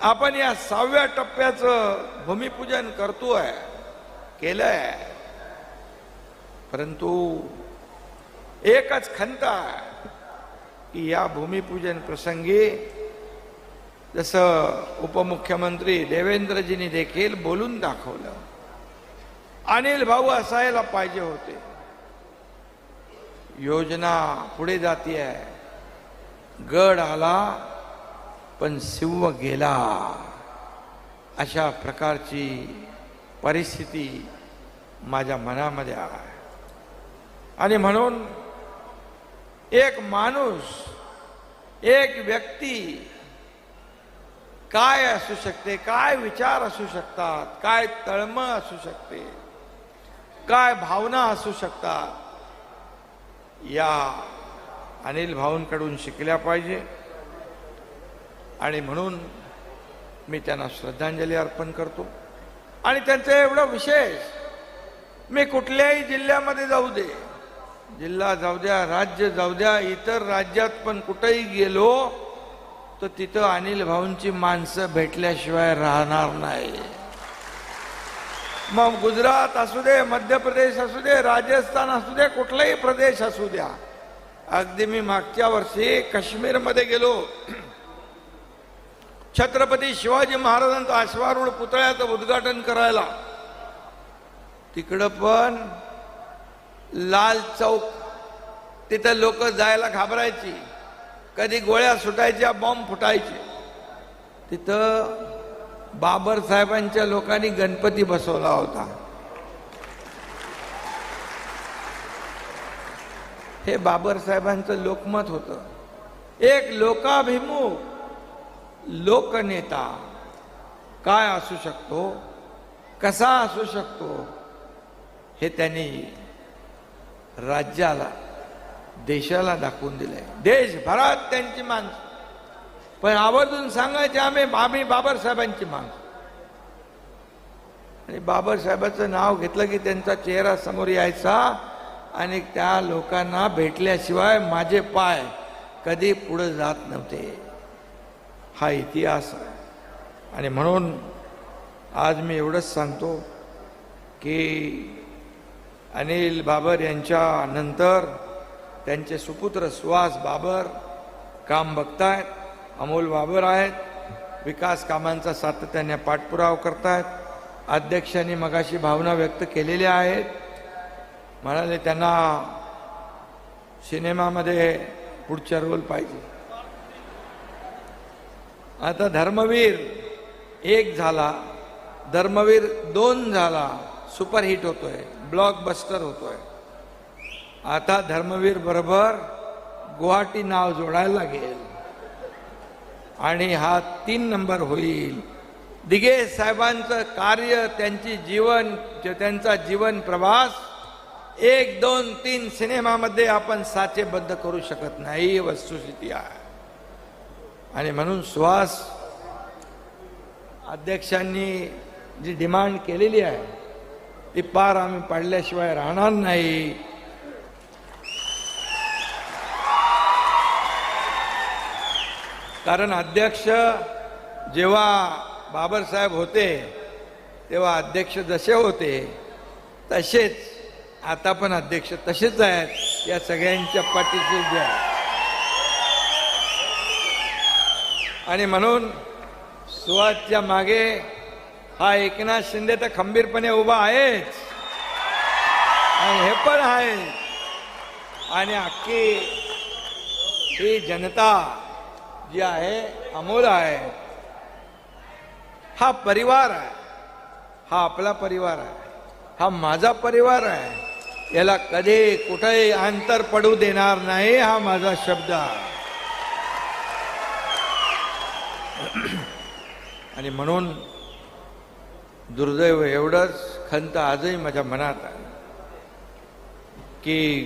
आपण या सहाव्या टप्प्याचं भूमिपूजन करतोय केलंय. परंतु एकच खंत आहे की या भूमिपूजन प्रसंगी जसं उपमुख्यमंत्री देवेंद्रजींनी देखील बोलून दाखवलं अनिल भाऊ असायला पाहिजे होते. योजना पुढे जाते गड आला पण सिंह गेला. अशा प्रकारची परिस्थिती माझ्या मनामध्ये आहे. आणि म्हणून एक माणूस एक व्यक्ती काय असू शकते काय विचार असू शकतात काय तळमळ असू शकते काय भावना असू शकतात या अनिल भाऊंकडून शिकल्या पाहिजे. आणि म्हणून मी त्यांना श्रद्धांजली अर्पण करतो. आणि त्यांचं एवढं विशेष मी कुठल्याही जिल्ह्यामध्ये जाऊ दे. जिल्हा जाऊ द्या राज्य जाऊ द्या इतर राज्यात पण कुठेही गेलो तर तिथं अनिल भाऊंची माणसं भेटल्याशिवाय राहणार नाही. मग गुजरात असू दे मध्य प्रदेश असू दे राजस्थान असू दे कुठलाही प्रदेश असू द्या. अगदी मी मागच्या वर्षी काश्मीरमध्ये गेलो. छत्रपती शिवाजी महाराजांचा अश्वारूढ पुतळ्याचं उद्घाटन करायला. तिकडं पण लाल चौक तिथं लोक जायला घाबरायची. कधी गोळ्या सुटायच्या बॉम्ब फुटायचे. तिथं बाबर साहेबांच्या लोकांनी गणपती बसवला होता. हे बाबर साहेबांचं लोकमत होतं. एक लोकाभिमुख लोकनेता काय असू शकतो? कसा असू शकतो? हे त्यांनी राज्याला देशाला दाखवून दिलंय. देशभरात त्यांची माणसं. पण आवर्जून सांगायचे आम्ही आम्ही बाबासाहेबांची माणसं. आणि बाबासाहेबाचं नाव घेतलं की त्यांचा चेहरा समोर यायचा आणि त्या लोकांना भेटल्याशिवाय माझे पाय कधी पुढे जात नव्हते. हा इतिहास आणि म्हणून आज मी एवढंच सांगतो की अनिल बाबर यांच्या नंतर त्यांचे सुपुत्र सुहास बाबर काम बघतायत अमोल बाबर आहेत विकास कामांचा सातत्याने पाठपुरावा करतायत अध्यक्षांनी मगाशी भावना व्यक्त केलेल्या आहेत. म्हणाले त्यांना सिनेमामध्ये पुढच्या रोल पाहिजे. आता धर्मवीर एक झाला धर्मवीर दोन झाला सुपरहिट होतोय ब्लॉकबस्टर होतोय. आता धर्मवीर बरोबर गुवाहाटी नाव जोडायला लागेल. आणि हा तीन नंबर होईल. दिगे साहेबांचं कार्य त्यांची जीवन त्यांचा जीवन प्रवास एक दोन तीन सिनेमामध्ये आपण साचेबद्ध करू शकत नाही वस्तुस्थिती आहे. आणि म्हणून सुहास अध्यक्षांनी जी डिमांड केलेली आहे ती पार आम्ही पाडल्याशिवाय राहणार नाही. कारण अध्यक्ष जेव्हा बाबासाहेब होते तेव्हा अध्यक्ष जसे होते तसेच आता पण अध्यक्ष तसेच आहेत या सगळ्यांच्या पाठीशी जे आहे आणि म्हणून सुहासच्या मागे हा एकनाथ शिंदे तर खंबीरपणे उभा आहेच. आणि हे पण आहे आणि अख्खी ही जनता जी आहे अमोल आहे हा परिवार आहे. हा आपला परिवार आहे. हा माझा परिवार आहे. याला कधी कुठेही अंतर पडू देणार नाही हा माझा शब्द आहे. आणि म्हणून दुर्दैव एवढंच खंत आजही माझ्या मनात आहे की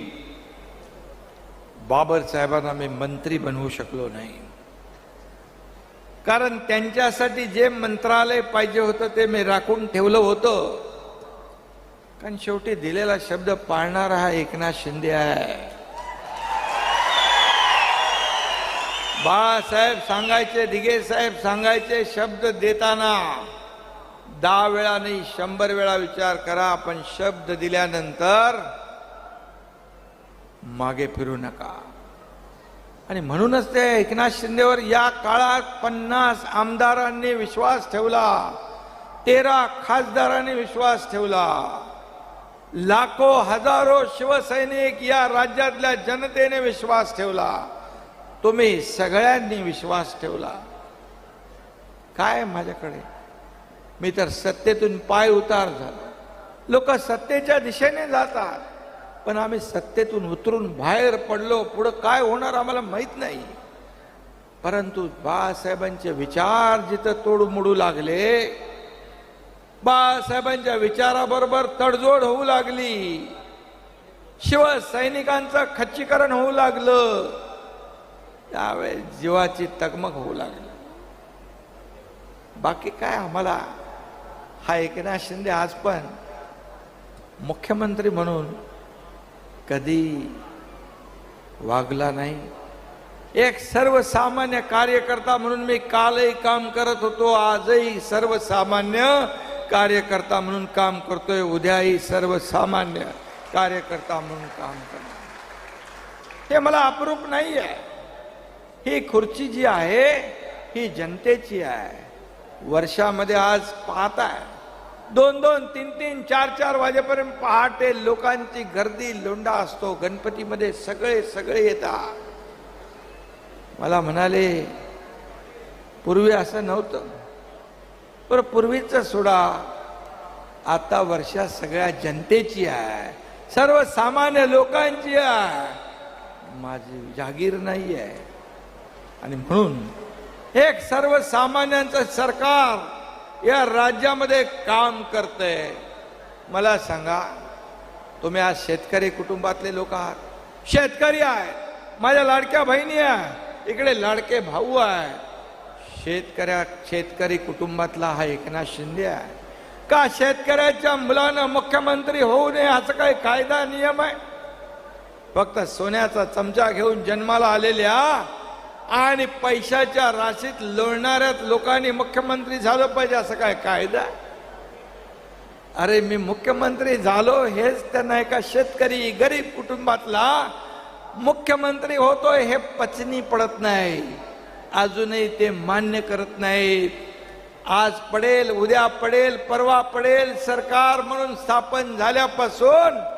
बाबर साहेबांना मी मंत्री बनवू शकलो नाही. कारण त्यांच्यासाठी जे मंत्रालय पाहिजे होतं ते मी राखून ठेवलं होतं. कारण शेवटी दिलेला शब्द पाळणारा हा एकनाथ शिंदे आहे. बाळासाहेब सांगायचे दिघे साहेब सांगायचे शब्द देताना. दहा वेळा नाही शंभर वेळा विचार करा पण शब्द दिल्यानंतर मागे फिरू नका. आणि म्हणूनच ते एकनाथ शिंदेवर या काळात पन्नास आमदारांनी विश्वास ठेवला. तेरा खासदारांनी विश्वास ठेवला. लाखो हजारो शिवसैनिक या राज्यातल्या जनतेने विश्वास ठेवला. तुम्ही सगळ्यांनी विश्वास ठेवला. काय माझ्याकडे? मी तर सत्तेतून पाय उतार झालो. लोक सत्तेच्या दिशेने जातात पण आम्ही सत्तेतून उतरून बाहेर पडलो. पुढं काय होणार आम्हाला माहीत नाही. परंतु बाळासाहेबांचे विचार जिथं तोडमोडू लागले बाळासाहेबांच्या विचाराबरोबर तडजोड होऊ लागली. शिवसैनिकांचं खच्चीकरण होऊ लागलं. त्यावेळेस जीवाची तगमग होऊ लागली. बाकी काय आम्हाला? हा एकनाथ शिंदे आज पण मुख्यमंत्री म्हणून कधी वागला नाही. एक सर्वसामान्य कार्यकर्ता म्हणून मी कालही काम करत होतो आजही सर्वसामान्य कार्यकर्ता म्हणून काम करतोय उद्याही सर्वसामान्य कार्यकर्ता म्हणून काम करतो हे मला अप्रूप नाही आहे ही खुर्ची जी आहे ही जनतेची आहे. वर्षामध्ये आज पाहत आहे दोन दोन तीन तीन चार चार वाजेपर्यंत पहाटे लोकांची गर्दी लोंडा असतो. गणपतीमध्ये सगळे सगळे येतात. मला म्हणाले पूर्वी असं नव्हतं. पण पूर्वीचं सोडा. आता वर्षा सगळ्या जनतेची आहे. सर्वसामान्य लोकांची आहे. माझी जागीर नाही आहे आणि म्हणून एक सर्वसामान्यांचं सरकार या राज्यामध्ये काम करतंय. मला सांगा तुम्ही आज शेतकरी कुटुंबातले लोक आहात. शेतकरी आहे माझ्या लाडक्या बहिणी आहे इकडे लाडके भाऊ आहे. शेतकऱ्या शेतकरी कुटुंबातला हा एकनाथ शिंदे आहे. का शेतकऱ्याच्या मुलानं मुख्यमंत्री होऊ नये असं काही कायदा नियम आहे? फक्त सोन्याचा चमचा घेऊन जन्माला आलेल्या आणि पैशाच्या राशीत लोळणाऱ्याच लोकांनी मुख्यमंत्री झालं पाहिजे असं काय कायदा? अरे मी मुख्यमंत्री झालो हेच त्यांना एका शेतकरी गरीब कुटुंबातला मुख्यमंत्री होतोय हे पचनी पडत नाही. अजूनही ते मान्य करत नाहीत. आज पडेल उद्या पडेल परवा पडेल सरकार म्हणून स्थापन झाल्यापासून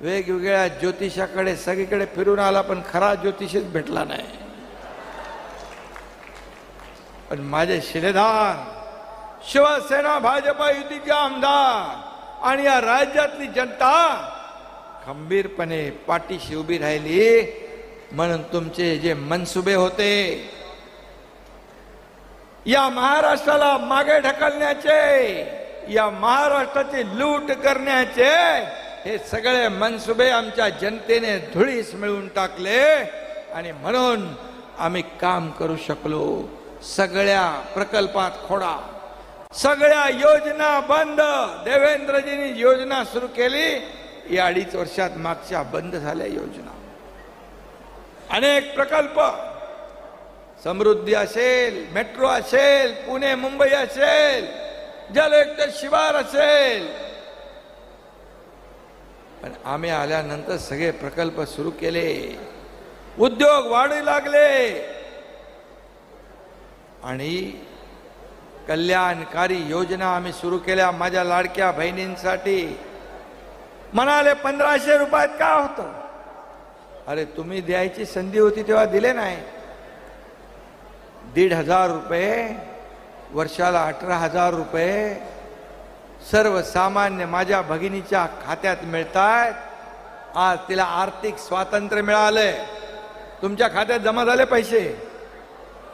वेगवेगळ्या ज्योतिषाकडे सगळीकडे फिरून आला पण खरा ज्योतिषच भेटला नाही. पण माझे शिलेदार शिवसेना भाजपा युतीचे आमदार आणि या राज्यातली जनता खंबीरपणे पाठीशी उभी राहिली. म्हणून तुमचे जे मनसुबे होते या महाराष्ट्राला मागे ढकलण्याचे या महाराष्ट्राची लूट करण्याचे हे सगळे मनसुबे आमच्या जनतेने धुळीस मिळवून टाकले आणि म्हणून आम्ही काम करू शकलो. सगळ्या प्रकल्पात खोडा. सगळ्या योजना बंद. देवेंद्रजींनी योजना सुरू केली. या अडीच वर्षात मागच्या बंद झाल्या योजना. अनेक प्रकल्प. समृद्धी असेल मेट्रो असेल पुणे मुंबई असेल जलयुक्त शिवार असेल पण आम्ही आल्यानंतर सगळे प्रकल्प सुरू केले. उद्योग वाढू लागले. आणि कल्याणकारी योजना आम्ही सुरू केल्या माझ्या लाडक्या बहिणींसाठी. म्हणाले पंधराशे रुपयात का होतं? अरे तुम्ही द्यायची संधी होती तेव्हा दिले नाही. दीड हजार रुपये वर्षाला अठरा हजार रुपये सर्वसामान्य माझ्या भगिनीच्या खात्यात मिळतात आज तिला आर्थिक स्वातंत्र्य मिळालंय. तुमच्या खात्यात जमा झाले पैसे.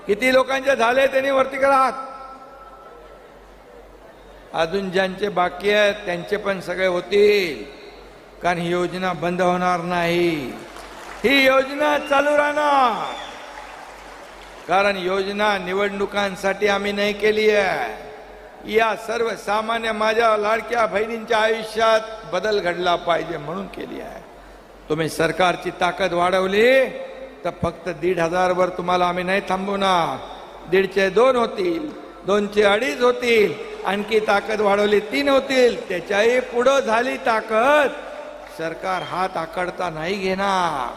किती लोकांचे झाले त्यांनी वरती करा हात. अजून ज्यांचे बाकी आहेत त्यांचे पण सगळे होतील. कारण ही योजना बंद होणार नाही. ही योजना चालू राहणार. कारण योजना निवडणुकांसाठी आम्ही नाही केली आहे. या सर्वसामान्य माझ्या लाडक्या बहिणींच्या आयुष्यात बदल घडला पाहिजे म्हणून केली आहे. तुम्ही सरकारची ताकद वाढवली तर फक्त दीड हजारवर तुम्हाला आम्ही नाही थांबवणार. दीडचे दोन होतील दोनचे अडीच होतील आणखी ताकद वाढवली तीन होतील त्याच्याही पुढं झाली ताकद. सरकार हात आकडता नाही घेणार.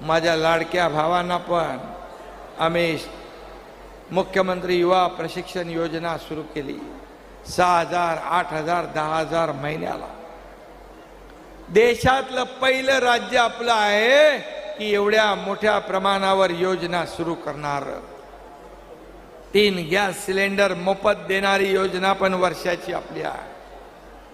माझ्या लाडक्या भावांना पण आम्ही मुख्यमंत्री युवा प्रशिक्षण योजना सुरू केली. सहा हजार आठ हजार दहा हजार महिन्याला. देशातलं पहिलं राज्य आपलं आहे की एवढ्या मोठ्या प्रमाणावर योजना सुरू करणार. तीन गॅस सिलेंडर मोफत देणारी योजना पण वर्षाची आपली आहे.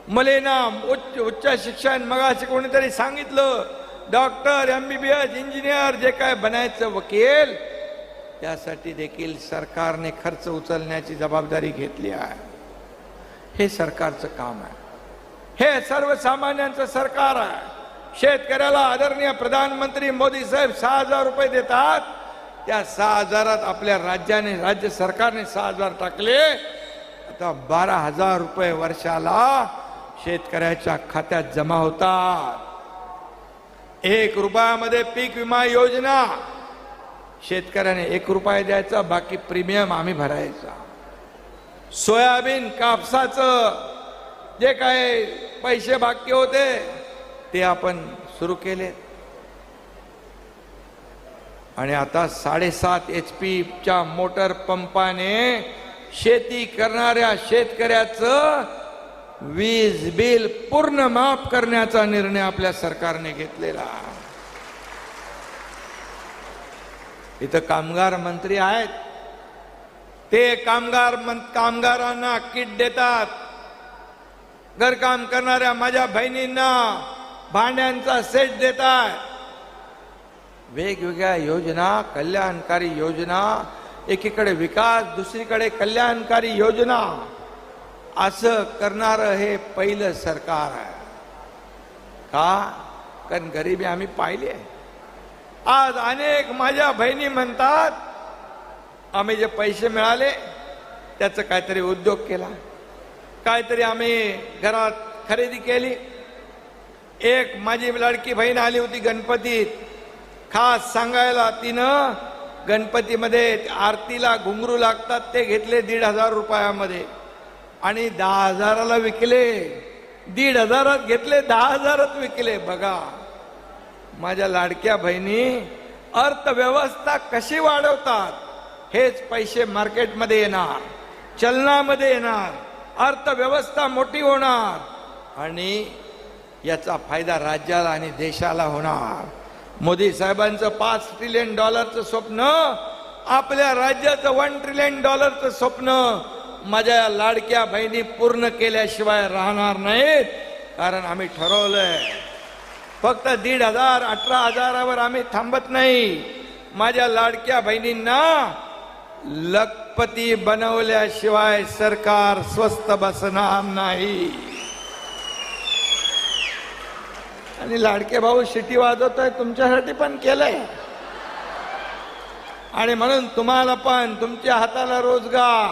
मलेना उच्च उच्च शिक्षण मगाशी कोणीतरी सांगितलं. डॉक्टर एमबीबीएस इंजिनियर जे काय बनायचं वकील त्यासाठी देखील सरकारने खर्च उचलण्याची जबाबदारी घेतली आहे. हे सरकारचं काम आहे. हे सर्वसामान्यांचं सरकार आहे. शेतकऱ्याला आदरणीय प्रधानमंत्री मोदी साहेब सहा हजार रुपये देतात. त्या सहा हजारात आपल्या राज्याने राज्य सरकारने सहा हजार टाकले. आता बारा हजार रुपये वर्षाला शेतकऱ्याच्या खात्यात जमा होतात. एक रुपयामध्ये पीक विमा योजना शेतकऱ्याने एक रुपया द्यायचा बाकी प्रीमियम आम्ही भरायचा. सोयाबीन कापसाचं जे काय पैसे बाकी होते ते आपण सुरू केले आणि आता साडेसात एच पीच्या मोटर पंपाने शेती करणाऱ्या शेतकऱ्याचं वीज बिल पूर्ण माफ करण्याचा निर्णय आपल्या सरकारने घेतलेला आहे. इथं कामगार मंत्री आहेत. ते कामगार कामगारांना किट देतात. घरकाम करणाऱ्या माझ्या बहिणींना भांड्यांचा सेट देतात. वेगवेगळ्या योजना कल्याणकारी योजना एकीकडे विकास दुसरीकडे कल्याणकारी योजना. असं करणारं हे पहिलं सरकार आहे. का? कारण गरिबी आम्ही पाहिली आहे. आज अनेक माझ्या बहिणी म्हणतात आम्ही जे पैसे मिळाले त्याचं काहीतरी उद्योग केला. काहीतरी आम्ही घरात खरेदी केली. एक माझी लाडकी बहीण आली होती गणपतीत. खास सांगायला तिनं गणपतीमध्ये आरतीला घुंगरू लागतात ते घेतले दीड हजार रुपयामध्ये. आणि दहा हजाराला विकले. दीड हजारात घेतले दहा हजारात विकले. बघा. माझ्या लाडक्या बहिणी अर्थव्यवस्था कशी वाढवतात हेच पैसे मार्केटमध्ये येणार चलनामध्ये येणार अर्थव्यवस्था मोठी होणार आणि याचा फायदा राज्याला आणि देशाला होणार. मोदी साहेबांचं पाच ट्रिलियन डॉलरचं स्वप्न आपल्या राज्याचं वन ट्रिलियन डॉलरचं स्वप्न माझ्या या लाडक्या बहिणी पूर्ण केल्याशिवाय राहणार नाहीत. कारण आम्ही ठरवलंय फक्त दीड हजार अठरा हजारावर आम्ही थांबत नाही. माझ्या लाडक्या बहिणींना लखपती बनवल्याशिवाय सरकार स्वस्त बसणार नाही. आणि लाडके भाऊ शिटी वाजवतोय तुमच्यासाठी पण केलंय. आणि म्हणून तुम्हाला पण तुमच्या हाताला रोजगार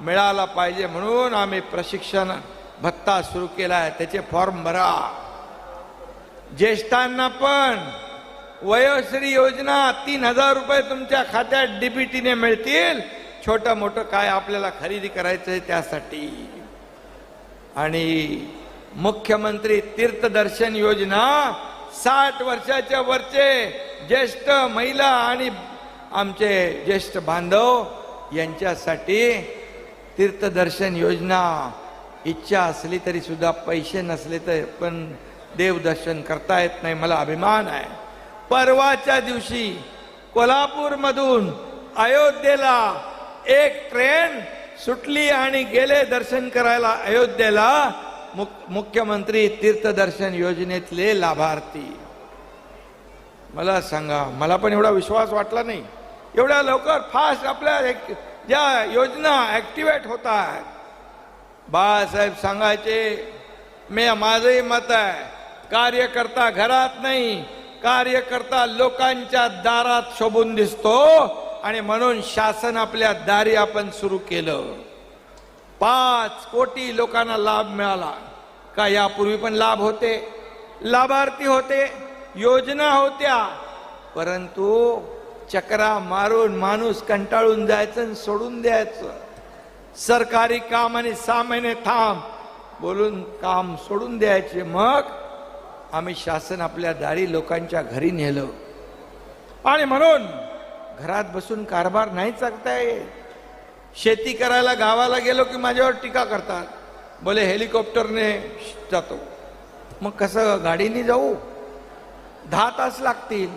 मिळाला पाहिजे म्हणून आम्ही प्रशिक्षण भत्ता सुरू केलाय त्याचे फॉर्म भरा. ज्येष्ठांना पण वयोश्री योजना तीन हजार रुपये तुमच्या खात्यात डीबीटीने मिळतील. छोटं मोठं काय आपल्याला खरेदी करायचं आहे त्यासाठी. आणि मुख्यमंत्री तीर्थदर्शन योजना साठ वर्षाच्या वरचे ज्येष्ठ महिला आणि आमचे ज्येष्ठ बांधव यांच्यासाठी तीर्थदर्शन योजना. इच्छा असली तरी सुद्धा पैसे नसले तर पण देवदर्शन करता येत नाही मला अभिमान आहे. परवाच्या दिवशी कोल्हापूरमधून अयोध्येला एक ट्रेन सुटली आणि गेले दर्शन करायला अयोध्येला मुख- मुख्यमंत्री तीर्थदर्शन योजनेतले लाभार्थी. मला सांगा मला पण एवढा विश्वास वाटला नाही. एवढ्या लवकर फास्ट आपल्या एक- ज्या योजना ॲक्टिवेट होत आहेत बाळासाहेब सांगायचे मी माझंही मत आहे कार्यकर्ता घरात नाही कार्यकर्ता लोकांच्या दारात शोभून दिसतो आणि म्हणून शासन आपल्या दारी आपण सुरू केलं. पाच कोटी लोकांना लाभ मिळाला. का यापूर्वी पण लाभ होते? लाभार्थी होते योजना होत्या. परंतु चक्रा मारून माणूस कंटाळून जायचं आणि सोडून द्यायचं. सरकारी काम आणि सामान्य महिने थांब बोलून काम सोडून द्यायचे मग आम्ही शासन आपल्या दारी लोकांच्या घरी नेलं. आणि म्हणून घरात बसून कारभार नाही चालता येत शेती करायला गावाला गेलो की माझ्यावर टीका करतात. बोले हेलिकॉप्टरने जातो. मग कसं गाडीने जाऊ? दहा तास लागतील.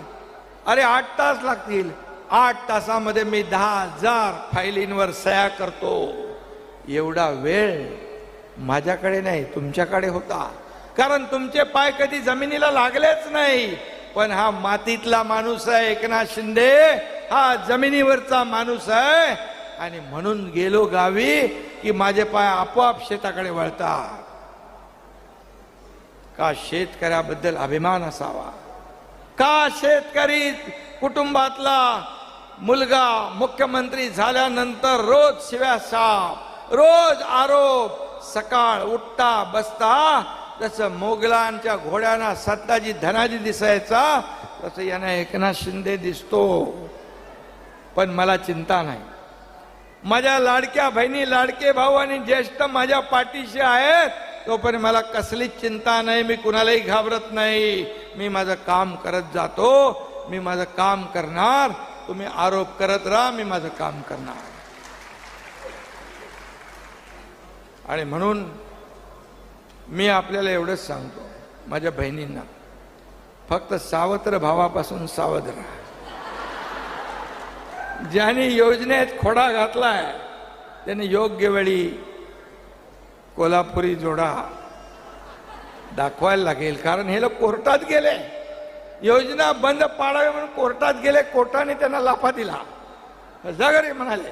अरे आठ तास लागतील. आठ तासामध्ये मी दहा हजार फायलींवर सह्या करतो. एवढा वेळ माझ्याकडे नाही तुमच्याकडे होता. कारण तुमचे पाय कधी जमिनीला लागलेच नाही. पण हा मातीतला माणूस आहे एकनाथ शिंदे. हा जमिनीवरचा माणूस आहे. आणि म्हणून गेलो गावी की माझे पाय आपोआप शेताकडे वळतात. का शेतकऱ्याबद्दल अभिमान असावा? का शेतकरी कुटुंबातला मुलगा मुख्यमंत्री झाल्यानंतर रोज शिव्या साप रोज आरोप सकाळ उठता बसता जसं मोगलांच्या घोड्यांना सत्ताजी धनाजी दिसायचा तसं यांना एकनाथ शिंदे दिसतो. पण मला चिंता नाही. माझ्या लाडक्या बहिणी लाडके भाऊ आणि ज्येष्ठ माझ्या पाठीशी आहेत तोपर्यंत मला कसलीच चिंता नाही मी कुणालाही घाबरत नाही. मी माझं काम करत जातो मी माझं काम करणार तुम्ही आरोप करत राहा मी माझं काम करणार. आणि म्हणून मी आपल्याला एवढंच सांगतो माझ्या बहिणींना. फक्त सावत्र भावापासून सावध राहा. ज्याने योजनेत खोडा घातलाय त्याने योग्य वेळी कोल्हापुरी जोडा दाखवायला लागेल. कारण हे लोक कोर्टात गेले. योजना बंद पाडावी म्हणून कोर्टात गेले कोर्टाने त्यांना लाफा दिला. जगरे म्हणाले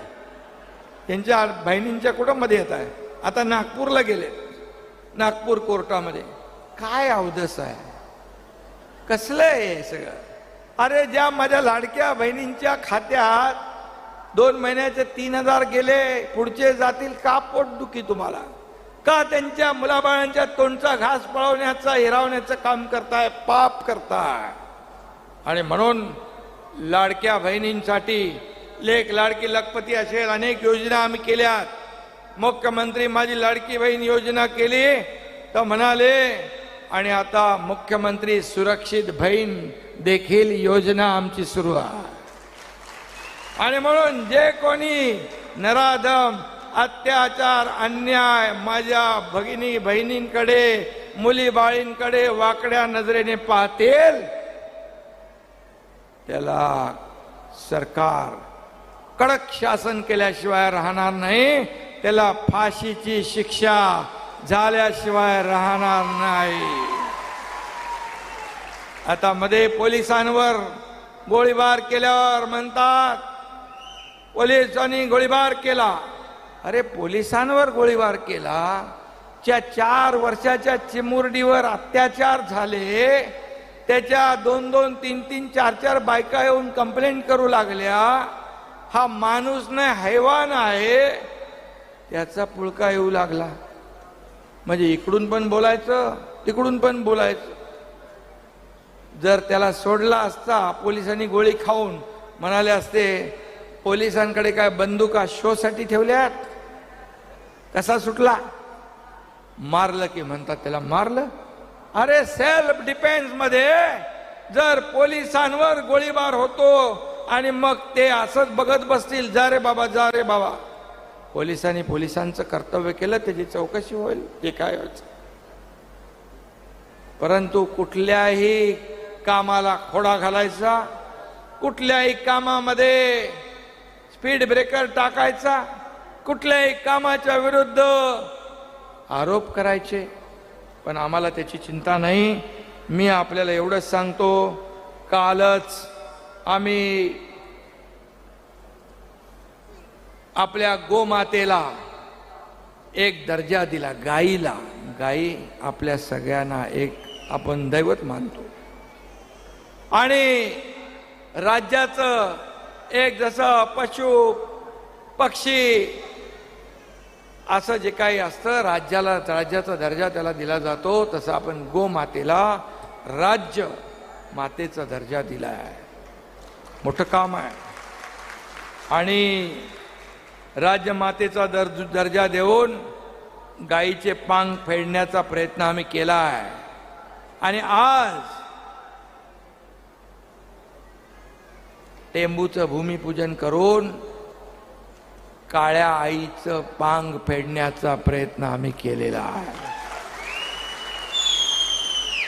त्यांच्या बहिणींच्या कुटुंबमध्ये येत आहे. आता नागपूरला गेले. नागपूर कोर्टामध्ये. काय अवधस आहे? कसलं आहे हे सगळं? अरे ज्या माझ्या लाडक्या बहिणींच्या खात्यात दोन महिन्याचे तीन हजार गेले पुढचे जातील का पोटदुखी तुम्हाला? का त्यांच्या मुलाबाळांच्या तोंडचा घास पळवण्याचा हिरावण्याचं काम करताय पाप करताय? आणि म्हणून लाडक्या बहिणींसाठी लेख लाडकी लखपती असेल अनेक योजना आम्ही केल्यात. मुख्यमंत्री माझी लाडकी बहीण योजना केली तर म्हणाले आणि आता मुख्यमंत्री सुरक्षित बहीण देखील योजना आमची सुरू आहे. आणि म्हणून जे कोणी नराधम अत्याचार अन्याय माझ्या भगिनी बहिणींकडे मुली बाळींकडे वाकड्या नजरेने पाहतील त्याला सरकार कडक शासन केल्याशिवाय राहणार नाही. त्याला फाशीची शिक्षा झाल्याशिवाय राहणार नाही. आता मध्ये पोलिसांवर गोळीबार केल्यावर म्हणतात पोलिसांनी गोळीबार केला. अरे पोलिसांवर गोळीबार केला? ज्या चार वर्षाच्या चिमुरडीवर अत्याचार झाले त्याच्या दोन दोन तीन तीन चार चार बायका येऊन कंप्लेंट करू लागल्या. हा माणूस नाही हैवान आहे. त्याचा पुळका येऊ लागला. म्हणजे इकडून पण बोलायचं तिकडून पण बोलायचं. जर त्याला सोडला असता पोलिसांनी गोळी खाऊन म्हणाले असते पोलिसांकडे काय बंदुका शोसाठी ठेवल्यात? कसा सुटला? मारलं की म्हणतात त्याला मारलं? अरे सेल्फ डिफेन्समध्ये जर पोलिसांवर गोळीबार होतो आणि मग ते असंच बघत बसतील जा रे बाबा जा रे बाबा. पोलिसांनी पोलिसांचं कर्तव्य केलं त्याची चौकशी होईल ते काय व्हायचं परंतु कुठल्याही कामाला खोडा घालायचा कुठल्याही कामामध्ये स्पीड ब्रेकर टाकायचा कुठल्याही कामाच्या विरुद्ध आरोप करायचे. पण आम्हाला त्याची चिंता नाही. मी आपल्याला एवढंच सांगतो कालच आम्ही आपल्या गोमातेला एक दर्जा दिला गाईला. गाई आपल्या सगळ्यांना एक आपण दैवत मानतो. आणि राज्याचं एक जसं पशु पक्षी असं जे काही असतं राज्याला राज्याचा दर्जा त्याला दिला जातो तसं आपण गोमातेला राज्य मातेचा दर्जा दिला आहे मोठं काम आहे. आणि राज्यमातेचा दर्ज दर्जा देऊन गाईचे पांग फेडण्याचा प्रयत्न आम्ही केला आहे. आणि आज टेंबूचं भूमिपूजन करून काळ्या आईचं पांग फेडण्याचा प्रयत्न आम्ही केलेला आहे.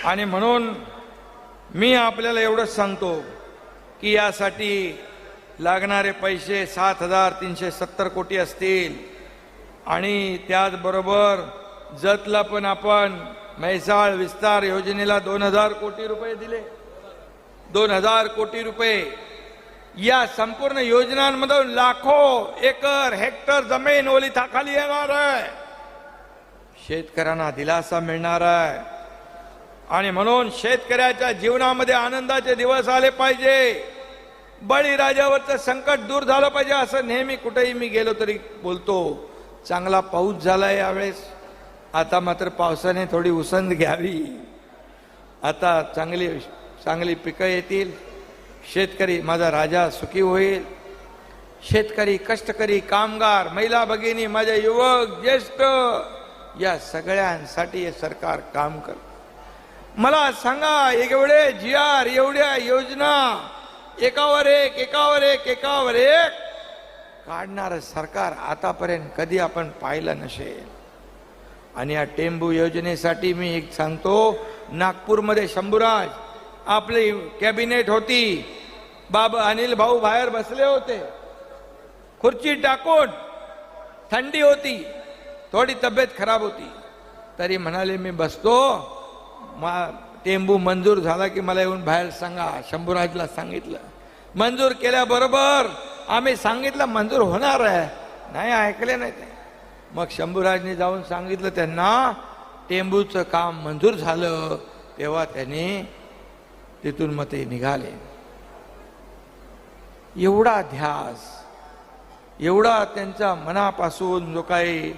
आणि म्हणून मी आपल्याला एवढंच सांगतो की यासाठी लागणारे पैसे सात हजार तीनशे सत्तर कोटी असतील. आणि त्याचबरोबर जतला पण आपण म्हैसाळ विस्तार योजनेला दोन हजार कोटी रुपये दिले. दोन हजार कोटी रुपये. या संपूर्ण योजनांमधून लाखो एकर हेक्टर जमीन ओलिताखाली येणार आहे. शेतकऱ्यांना दिलासा मिळणार आहे. आणि म्हणून शेतकऱ्याच्या जीवनामध्ये आनंदाचे दिवस आले पाहिजे. बळीराजावरचं संकट दूर झालं पाहिजे असं नेहमी कुठेही मी गेलो तरी बोलतो. चांगला पाऊस झाला यावेळेस. आता मात्र पावसाने थोडी उसंत घ्यावी. आता चांगली चांगली पिकं येतील. शेतकरी माझा राजा सुखी होईल. शेतकरी कष्टकरी कामगार महिला भगिनी माझे युवक ज्येष्ठ या सगळ्यांसाठी हे सरकार काम करत. मला सांगा एवढे जी आर एवढ्या योजना एकावर एक एकावर एक एकावर एक. काढणारं सरकार आतापर्यंत कधी आपण पाहिलं नसेल. आणि या टेंबू योजनेसाठी मी एक सांगतो नागपूरमध्ये शंभूराज आपली कॅबिनेट होती. बाबा अनिल भाऊ बाहेर बसले होते. खुर्ची टाकून थंडी होती. थोडी तब्येत खराब होती. तरी म्हणाले मी बसतो. मा टेंबू मंजूर झाला की मला येऊन बाहेर सांगा शंभूराजला सांगितलं. मंजूर केल्याबरोबर आम्ही सांगितलं मंजूर होणार आहे. नाही ऐकले नाही ते. मग शंभूराजने जाऊन सांगितलं त्यांना टेंबूचं काम मंजूर झालं तेव्हा त्यांनी तिथून मग ते निघाले. एवढा ध्यास एवढा त्यांच्या मनापासून जो काही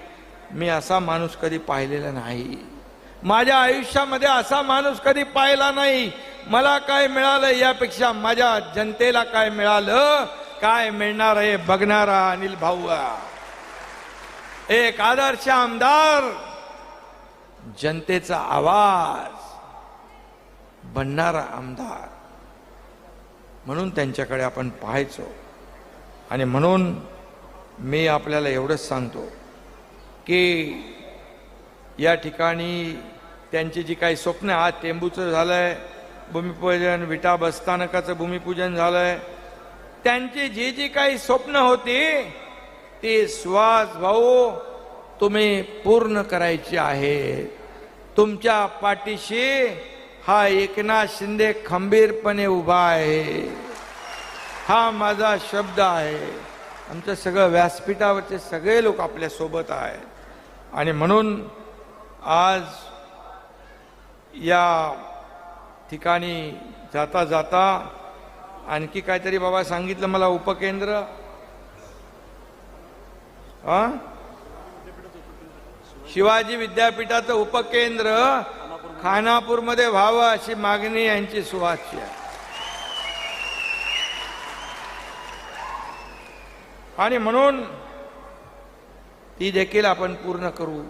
मी असा माणूस कधी पाहिलेला नाही. माझ्या आयुष्यामध्ये असा माणूस कधी पाहिला नाही. मला काय मिळालं यापेक्षा माझ्या जनतेला काय मिळालं? काय मिळणार आहे बघणारा अनिल भाऊ एक आदर्श आमदार जनतेचा आवाज बनणारा आमदार. म्हणून त्यांच्याकडे आपण पाहायचो. आणि म्हणून मी आपल्याला एवढंच सांगतो की या ठिकाणी त्यांची जी काही स्वप्न आज टेंबूचं झालंय भूमिपूजन विटा बसस्थानकाचं भूमिपूजन झालंय. त्यांची जी जी काही स्वप्न होती ती श्वास भाऊ तुम्ही पूर्ण करायची आहे. तुमच्या पाठीशी हा एकनाथ शिंदे खंबीरपणे उभा आहे. हा माझा शब्द आहे. आमचं सगळं व्यासपीठावरचे सगळे लोक आपल्यासोबत आहेत. आणि म्हणून आज या ठिकाणी जाता जाता आणखी काहीतरी बाबा सांगितलं मला उपकेंद्र? शिवाजी विद्यापीठाचं उपकेंद्र खानापूरमध्ये व्हावं अशी मागणी यांची सुवाची आहे. आणि म्हणून ती देखील आपण पूर्ण करू.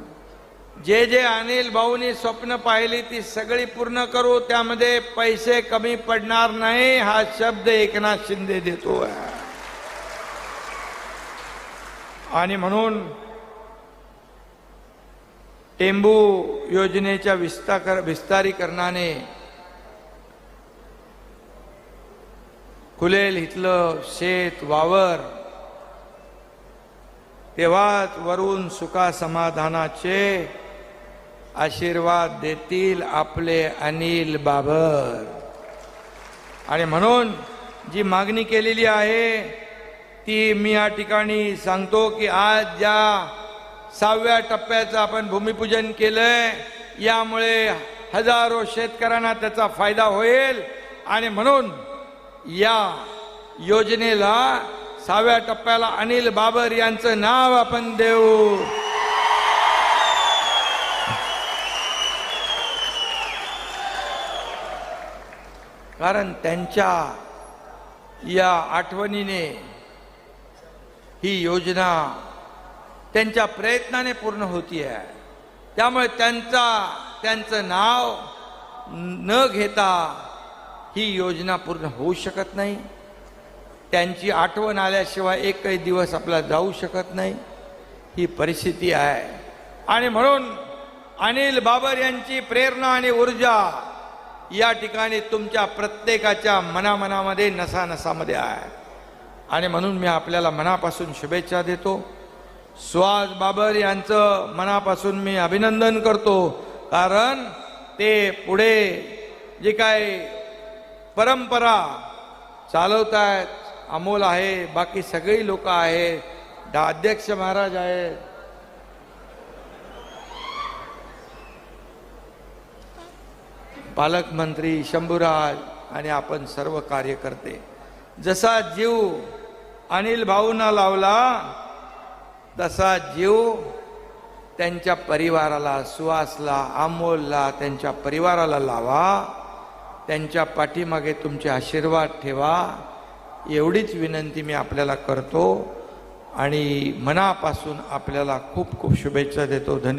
जे जे अनिल भाऊनी स्वप्न पाहिली ती सगळी पूर्ण करू त्यामध्ये पैसे कमी पडणार नाही हा शब्द एकनाथ शिंदे देतो. आणि म्हणून टेंबू योजनेच्या विस्तार विस्तारीकरणाने खुलेल इथलं शेत वावर तेव्हाच वरून सुखा समाधानाचे आशीर्वाद देतील आपले अनिल बाबर. आणि म्हणून जी मागणी केलेली आहे ती मी या ठिकाणी सांगतो की आज ज्या सहाव्या टप्प्याचं आपण भूमिपूजन केलंय यामुळे हजारो शेतकऱ्यांना त्याचा फायदा होईल. आणि म्हणून या योजनेला सहाव्या टप्प्याला अनिल बाबर यांचं नाव आपण देऊ. कारण त्यांच्या या आठवणीने ही योजना त्यांच्या प्रयत्नाने पूर्ण होती आहे त्यामुळे त्यांचा त्यांचं नाव न घेता ही योजना पूर्ण होऊ शकत नाही. त्यांची आठवण आल्याशिवाय एकही दिवस आपला जाऊ शकत नाही. ही परिस्थिती आहे. आणि म्हणून अनिल बाबर यांची प्रेरणा आणि ऊर्जा या ठिकाणी तुमच्या प्रत्येकाच्या मनामनामध्ये नसानसामध्ये आहे. आणि म्हणून मी आपल्याला मनापासून शुभेच्छा देतो. सुहास बाबर यांचं मनापासून मी अभिनंदन करतो. कारण ते पुढे जे काय परंपरा चालवत आहेत अमोल आहे बाकी सगळी लोक आहेत अध्यक्ष महाराज आहेत पालकमंत्री शंभूराज आणि आपण सर्व कार्यकर्ते जसा जीव अनिल भाऊंना लावला तसा जीव त्यांच्या परिवाराला सुहासला आमोलला त्यांच्या परिवाराला लावा त्यांच्या पाठीमागे तुमचे आशीर्वाद ठेवा एवढीच विनंती मी आपल्याला करतो आणि मनापासून आपल्याला खूप खूप शुभेच्छा देतो. धन्यवाद.